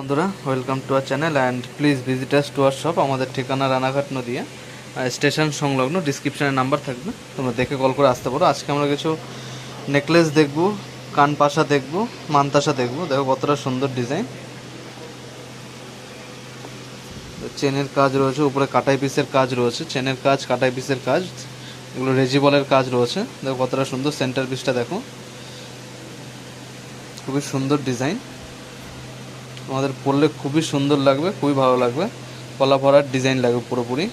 বন্ধুরা welcome to our channel and please visit us to our shop আমাদের ঠিকানা Ranaghat Nadia station সংলগ্ন ডিসক্রিপশানে নাম্বার থাকবে, তোমরা দেখে কল করে আসতে পারো। আজকে আমরা কিছু নেকলেস দেখব কানপাশা দেখব, মানতাসা দেখব। দেখো কতটা সুন্দর ডিজাইন চেনের কাজ রয়েছে, উপরে কাটাই পিসের কাজ রয়েছে চেনের কাজ, কাটাই পিসের কাজ, এগুলো রেজিবলের কাজ রয়েছে। দেখো কতটা সুন্দর সেন্টার পিসটা দেখো। খুবই সুন্দর ডিজাইন তোমাদের পরলে খুবই সুন্দর লাগবে, খুবই ভালো লাগবে। কলা ভরার ডিজাইন লাগবে পুরোপুরি।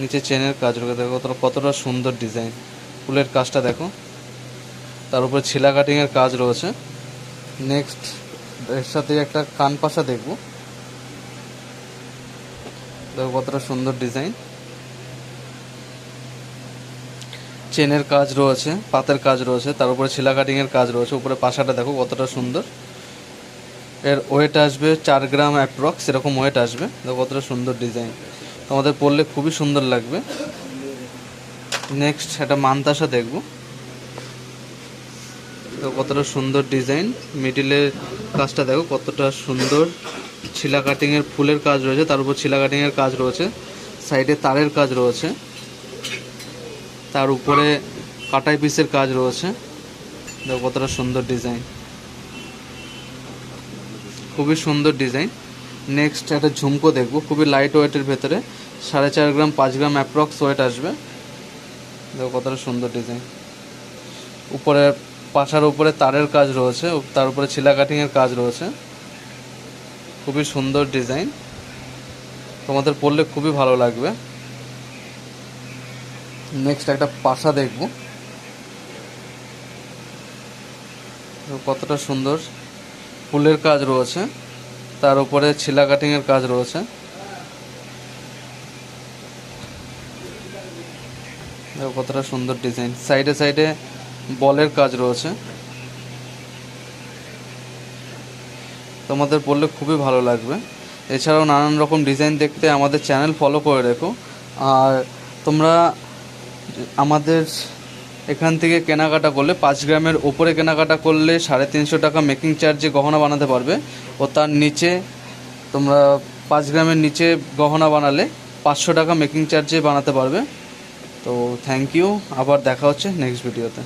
নিচে চেনের কাজ রয়েছে, দেখো কতটা কতটা সুন্দর ডিজাইন ফুলের কাজটা দেখো। তার উপরে ছিলা কাটিংয়ের কাজ রয়েছে। নেক্সট এর সাথে একটা কান পাশা দেখব। দেখো কতটা সুন্দর ডিজাইন চেনের কাজ রয়েছে, পাতের কাজ রয়েছে, তার উপরে ছিলা কাটিংয়ের কাজ রয়েছে, উপরে পাশাটা দেখো কতটা সুন্দর। এর ওয়েট আসবে চার গ্রাম অ্যাপ্রক্স এরকম ওয়েট আসবে। কতটা সুন্দর ডিজাইন তোমাদের পরলে খুবই সুন্দর লাগবে। নেক্সট একটা মানতাসা দেখব। তো কতটা সুন্দর ডিজাইন মিডিলের কাজটা দেখো কতটা সুন্দর। ছিলা কাটিংয়ের ফুলের কাজ রয়েছে, তার উপর ছিলা কাটিংয়ের কাজ রয়েছে। সাইডে তারের কাজ রয়েছে। তার উপরে কাটাই পিসের কাজ রয়েছে। দেখো কতটা সুন্দর ডিজাইন খুবই সুন্দর ডিজাইন। নেক্সট একটা ঝুমকো দেখব, খুবই লাইট ওয়েটের ভেতরে। সাড়ে চার গ্রাম, পাঁচ গ্রাম অ্যাপ্রক্স ওয়েট আসবে। দেখো কতটা সুন্দর ডিজাইন। উপরে পাশার উপরে তারের কাজ রয়েছে, তার উপরে ছিলা কাটিংয়ের কাজ রয়েছে। খুবই সুন্দর ডিজাইন। তোমাদের পরলে খুবই ভালো লাগবে। নেক্সট একটা পাশা দেখব। কতটা সুন্দর। ফুলের কাজ রয়েছে, তার উপরে ছিলা কাটিংয়ের কাজ রয়েছে। কতটা সুন্দর ডিজাইন। সাইডে সাইডে বলের কাজ রয়েছে। তোমাদের পড়লে খুবই ভালো লাগবে। এছাড়াও নানান রকম ডিজাইন দেখতে আমাদের চ্যানেল ফলো করে রেখো। আর তোমরা আমাদের এখান থেকে কেনাকাটা করলে পাঁচ গ্রামের ওপরে কেনাকাটা করলে সাড়ে তিনশো টাকা মেকিং চার্জে গহনা বানাতে পারবে। ও তার নিচে, তোমরা পাঁচ গ্রামের নিচে গহনা বানালে পাঁচশো টাকা মেকিং চার্জে বানাতে পারবে। তো থ্যাংক ইউ আবার দেখা হচ্ছে নেক্সট ভিডিওতে